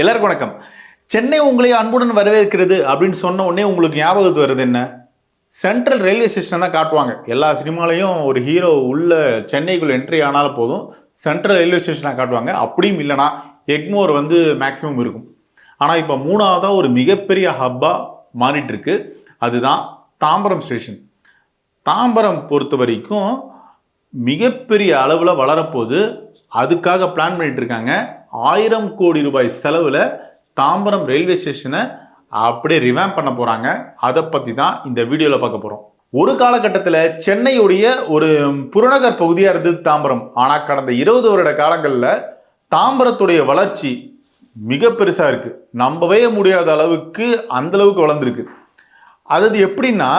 எல்லாருக்கும் வணக்கம். சென்னை உங்களை அன்புடன் வரவேற்கிறது அப்படின்னு சொன்ன உடனே உங்களுக்கு ஞாபகத்து வருது என்ன? சென்ட்ரல் ரயில்வே ஸ்டேஷன் தான் காட்டுவாங்க. எல்லா சினிமாலையும் ஒரு ஹீரோ உள்ள சென்னைக்குள்ள என்ட்ரி ஆனாலும் போதும் சென்ட்ரல் ரயில்வே ஸ்டேஷனாக காட்டுவாங்க. அப்படியும் இல்லைனா எக்மோர் வந்து மேக்ஸிமம் இருக்கும். ஆனால் இப்போ மூணாவதாக ஒரு மிகப்பெரிய ஹப்பாக மாறிட்டு இருக்கு அதுதான் தாம்பரம் ஸ்டேஷன். தாம்பரம் பொறுத்த வரைக்கும் மிகப்பெரிய அளவில் வளரப்போது அதுக்காக பிளான் பண்ணிட்டு இருக்காங்க. ஆயிரம் கோடி ரூபாய் செலவில் தாம்பரம் ரயில்வே ஸ்டேஷனை அப்படியே ரிவாம்ப் பண்ண போகிறாங்க அதை பற்றி தான் இந்த வீடியோவில் பார்க்க போகிறோம் ஒரு காலகட்டத்தில் சென்னையுடைய ஒரு புறநகர் பகுதியாக இருந்தது தாம்பரம். ஆனால் கடந்த இருபது வருட காலங்களில் தாம்பரத்துடைய வளர்ச்சி மிக பெருசாக இருக்குது நம்பவே முடியாத அளவுக்கு அந்த அளவுக்கு வளர்ந்துருக்கு. அது எப்படின்னா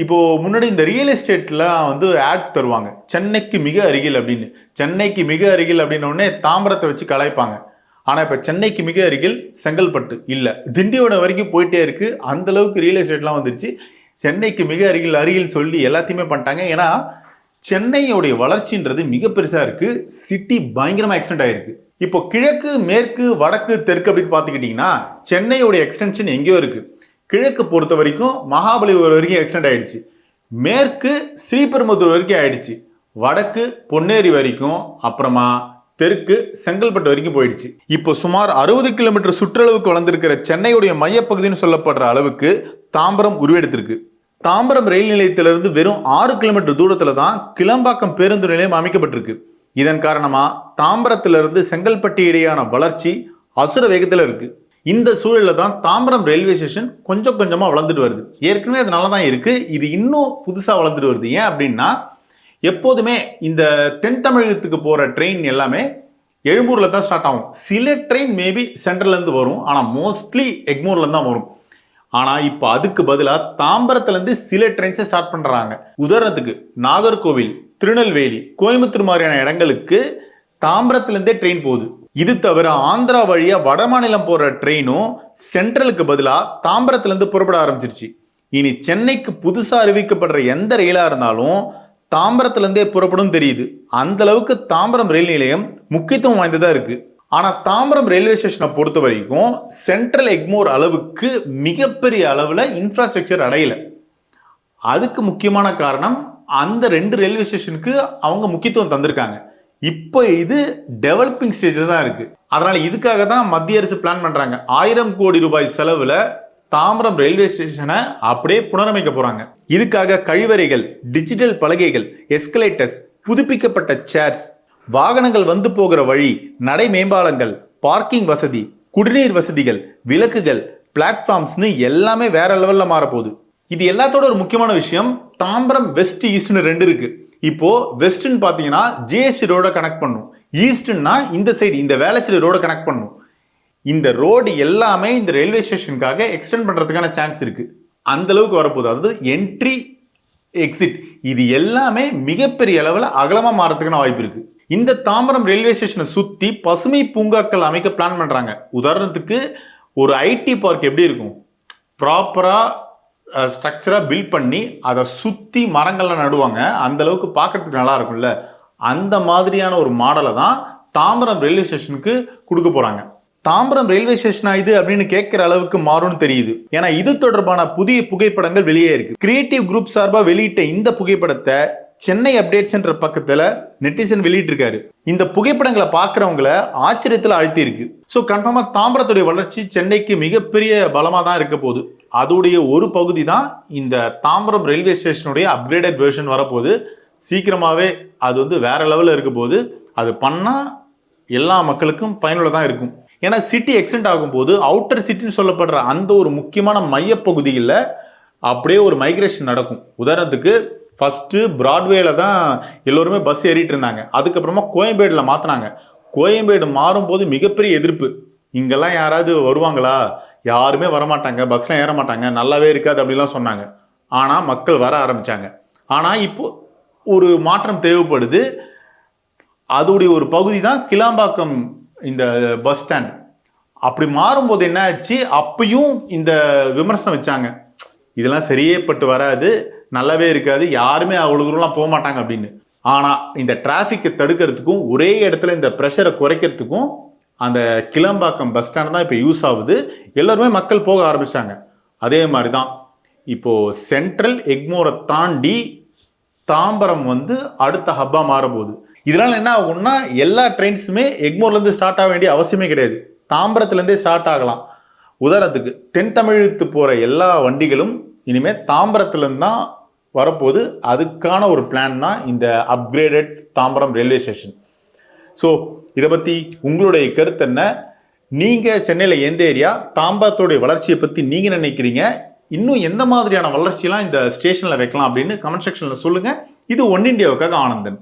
இப்போது முன்னாடி இந்த ரியல் எஸ்டேட்லாம் வந்து ஆட் தருவாங்க. சென்னைக்கு மிக அருகில் அப்படின்னு. சென்னைக்கு மிக அருகில் அப்படின்னோடனே தாம்பரத்தை வச்சு கலாய்ப்பாங்க. ஆனால் இப்போ சென்னைக்கு மிக அருகில் செங்கல்பட்டு இல்லை. திண்டிவனம் வரைக்கும் போயிட்டே இருக்கு. அந்த அளவுக்கு ரியல் எஸ்டேட்லாம் வந்துருச்சு. சென்னைக்கு மிக அருகில் அருகில் சொல்லி எல்லாத்தையுமே பண்ணிட்டாங்க. ஏன்னா சென்னையோடைய வளர்ச்சின்றது மிக பெருசாக இருக்குது சிட்டி பயங்கரமாக எக்ஸ்டெண்ட் ஆகிருக்கு இப்போ கிழக்கு மேற்கு வடக்கு தெற்கு அப்படின்னு பார்த்துக்கிட்டிங்கன்னா சென்னையோட எக்ஸ்டென்ஷன் எங்கேயோ இருக்குது கிழக்கு பொறுத்த வரைக்கும் மகாபலிபுரம் வரைக்கும் எக்ஸ்டெண்ட் ஆயிடுச்சு. மேற்கு ஸ்ரீபெரும்புத்தூர் வரைக்கும் ஆயிடுச்சு. வடக்கு பொன்னேரி வரைக்கும் அப்புறமா தெற்கு செங்கல்பட்டு வரைக்கும் போயிடுச்சு. இப்போ சுமார் அறுபது கிலோமீட்டர் சுற்றளவுக்கு வளர்ந்திருக்கிற சென்னையுடைய மையப்பகுதின்னு சொல்லப்படுற அளவுக்கு தாம்பரம் உருவெடுத்திருக்கு. தாம்பரம் ரயில் நிலையத்திலிருந்து வெறும் ஆறு கிலோமீட்டர் தூரத்தில் தான் கிளம்பாக்கம் பேருந்து நிலையம் அமைக்கப்பட்டிருக்கு. இதன் காரணமாக தாம்பரத்திலிருந்து செங்கல்பட்டு இடையான வளர்ச்சி அசுர வேகத்தில் இருக்குது இந்த சூழலில் தான் தாம்பரம் ரயில்வே ஸ்டேஷன் கொஞ்சம் கொஞ்சமாக வளர்ந்துட்டு வருது. ஏற்கனவே அதனால தான் இருக்குது இது இன்னும் புதுசாக வளர்ந்துட்டு வருது. ஏன் அப்படின்னா எப்போதுமே இந்த தென் தமிழகத்துக்கு போகிற ட்ரெயின் எல்லாமே எழும்பூரில் தான் ஸ்டார்ட் ஆகும். சில ட்ரெயின் மேபி சென்ட்ரல்லேருந்து வரும். ஆனால் மோஸ்ட்லி எக்மூர்ல தான் வரும். ஆனால் இப்போ அதுக்கு பதிலாக தாம்பரத்துலேருந்து சில ட்ரெயின்ஸை ஸ்டார்ட் பண்ணுறாங்க உதாரணத்துக்கு நாகர்கோவில் திருநெல்வேலி கோயம்புத்தூர் மாதிரியான இடங்களுக்கு தாம்பரத்துலேருந்தே ட்ரெயின் போகுது. இது தவிர ஆந்திரா வழியா வட மாநிலம் போற ட்ரெயினும் சென்ட்ரலுக்கு பதிலா தாம்பரத்துலேருந்து புறப்பட ஆரம்பிச்சிருச்சு. இனி சென்னைக்கு புதுசா அறிவிக்கப்படுற எந்த ரயிலா இருந்தாலும் தாம்பரத்துலேருந்தே புறப்படும் தெரியுது. அந்த அளவுக்கு தாம்பரம் ரயில் நிலையம் முக்கியத்துவம் வாய்ந்ததா இருக்கு. ஆனா தாம்பரம் ரயில்வே ஸ்டேஷனை பொறுத்த வரைக்கும் சென்ட்ரல் எக்மோர் அளவுக்கு மிகப்பெரிய அளவுல இன்ஃப்ராஸ்ட்ரக்சர் அடையல. அதுக்கு முக்கியமான காரணம் அந்த ரெண்டு ரயில்வே ஸ்டேஷனுக்கு அவங்க முக்கியத்துவம் தந்திருக்காங்க. இப்போ இது டெவலப்பிங் ஸ்டேஜில் தான் இருக்குது அதனால் இதுக்காக தான் மத்திய அரசு பிளான் பண்ணுறாங்க ஆயிரம் கோடி ரூபாய் செலவில் தாம்பரம் ரயில்வே ஸ்டேஷனை அப்படியே புனரமைக்க போகிறாங்க இதுக்காக கழிவறைகள் டிஜிட்டல் பலகைகள் எஸ்கலேட்டர்ஸ் புதுப்பிக்கப்பட்ட சேர்ஸ் வாகனங்கள் வந்து போகிற வழி நடை மேம்பாலங்கள் பார்க்கிங் வசதி குடிநீர் வசதிகள் விளக்குகள் பிளாட்ஃபார்ம்ஸ்னு எல்லாமே வேற லெவலில் மாறப்போகுது. இது எல்லாத்தோட ஒரு முக்கியமான விஷயம் தாம்பரம் வெஸ்ட் ஈஸ்ட்னு ரெண்டு இருக்குது இப்போ வெஸ்ட்னு பார்த்தீங்கன்னா ஜிஎஸ்டி ரோட கனெக்ட் பண்ணும். ஈஸ்ட்னா இந்த சைடு இந்த வேளச்சேரி ரோட கனெக்ட் பண்ணும். இந்த ரோடு எல்லாமே இந்த ரயில்வே ஸ்டேஷனுக்காக எக்ஸ்டெண்ட் பண்ணுறதுக்கான சான்ஸ் இருக்குது அந்த அளவுக்கு வரப்போகுது. அதாவது என்ட்ரி எக்ஸிட் இது எல்லாமே மிகப்பெரிய அளவில் அகலமாக மாறதுக்கான வாய்ப்பு இருக்குது இந்த தாம்பரம் ரயில்வே ஸ்டேஷனை சுற்றி பசுமை பூங்காக்கள் அமைக்க பிளான் பண்ணுறாங்க உதாரணத்துக்கு ஒரு ஐடி பார்க் எப்படி இருக்கும்? ப்ராப்பராக ஸ்ட்ரக்சராக பில்ட் பண்ணி அதை சுற்றி மரங்கள்லாம் நடுவாங்க. அந்த அளவுக்கு பார்க்கறதுக்கு நல்லா இருக்கும்ல. அந்த மாதிரியான ஒரு மாடலை தான் தாம்பரம் ரயில்வே ஸ்டேஷனுக்கு கொடுக்க போகிறாங்க தாம்பரம் ரயில்வே ஸ்டேஷனா இது அப்படின்னு கேட்கிற அளவுக்கு மாறும்னு தெரியுது. ஏன்னா இது தொடர்பான புதிய புகைப்படங்கள் வெளியே இருக்கு. கிரியேட்டிவ் குரூப் சார்பாக வெளியிட்ட இந்த புகைப்படத்தை சென்னை அப்டேட்ஸ்ன்ற பக்கத்தில் நெட்டிசன் வெளியிட்டிருக்காரு. இந்த புகைப்படங்களை பார்க்குறவங்கள ஆச்சரியத்தில் அழுத்தியிருக்கு. ஸோ கன்ஃபார்மாக தாம்பரத்துடைய வளர்ச்சி சென்னைக்கு மிகப்பெரிய பலமாக தான் இருக்க போகுது. அதோடைய ஒரு பகுதி தான் இந்த தாம்பரம் ரயில்வே ஸ்டேஷனுடைய அப்கிரேடட் வெர்ஷன் வரப்போகுது. சீக்கிரமாகவே அது வந்து வேற லெவலில் இருக்க போது அது பண்ணால் எல்லா மக்களுக்கும் பயனுள்ளதாக இருக்கும். ஏன்னா சிட்டி எக்ஸ்டெண்ட் ஆகும்போது அவுட்டர் சிட்டின்னு சொல்லப்படுற அந்த ஒரு முக்கியமான மையப்பகுதியில் அப்படியே ஒரு மைக்ரேஷன் நடக்கும். உதாரணத்துக்கு ஃபஸ்ட்டு ப்ராட்வேல தான் எல்லோருமே பஸ் ஏறிட்டு இருந்தாங்க அதுக்கப்புறமா கோயம்பேடில் மாற்றினாங்க கோயம்பேடு மாறும்போது மிகப்பெரிய எதிர்ப்பு. இங்கெல்லாம் யாராவது வருவாங்களா? யாருமே வரமாட்டாங்க. பஸ்லாம் ஏற மாட்டாங்க நல்லாவே இருக்காது அப்படிலாம் சொன்னாங்க. ஆனால் மக்கள் வர ஆரம்பித்தாங்க ஆனால் இப்போது ஒரு மாற்றம் தேவைப்படுது. அதோடைய ஒரு பகுதி தான் கிளாம்பாக்கம் இந்த பஸ் ஸ்டாண்ட் அப்படி மாறும்போது என்ன ஆச்சு? அப்பயும் இந்த விமர்சனம் வச்சாங்க. இதெல்லாம் சரியே பட்டு வராது. நல்லாவே இருக்காது. யாருமே அவ்வளோ தூரம்லாம் போக மாட்டாங்க அப்படின்னு. ஆனால் இந்த டிராஃபிக்கை தடுக்கிறதுக்கும் ஒரே இடத்துல இந்த ப்ரெஷரை குறைக்கிறதுக்கும் அந்த கிளம்பாக்கம் பஸ் ஸ்டாண்ட் தான் இப்போ யூஸ் ஆகுது. எல்லோருமே மக்கள் போக ஆரம்பித்தாங்க அதே மாதிரி தான் இப்போது சென்ட்ரல் எக்மோரை தாண்டி தாம்பரம் வந்து அடுத்த ஹப்பாக மாறப்போகுது. இதனால் என்ன ஆகும்னா எல்லா ட்ரெயின்ஸுமே எக்மோர்லேருந்து ஸ்டார்ட் ஆக வேண்டிய அவசியமே கிடையாது. தாம்பரத்துலேருந்தே ஸ்டார்ட் ஆகலாம். உதாரணத்துக்கு தென் தமிழகத்து போகிற எல்லா வண்டிகளும் இனிமேல் தாம்பரத்துலேருந்து தான் வரப்போகுது அதுக்கான ஒரு பிளான் தான் இந்த upgraded Tambaram railway station so இதை பற்றி உங்களுடைய கருத்து என்ன? நீங்கள் சென்னையில் எந்த ஏரியா தாம்பரத்தோடைய வளர்ச்சியை பற்றி நீங்கள் நினைக்கிறீங்க? இன்னும் எந்த மாதிரியான வளர்ச்சியெலாம் இந்த ஸ்டேஷனில் வைக்கலாம் அப்படின்னு கமெண்ட் செக்ஷனில் சொல்லுங்கள் இது ஒன் இண்டியாவுக்காக ஆனந்தன்.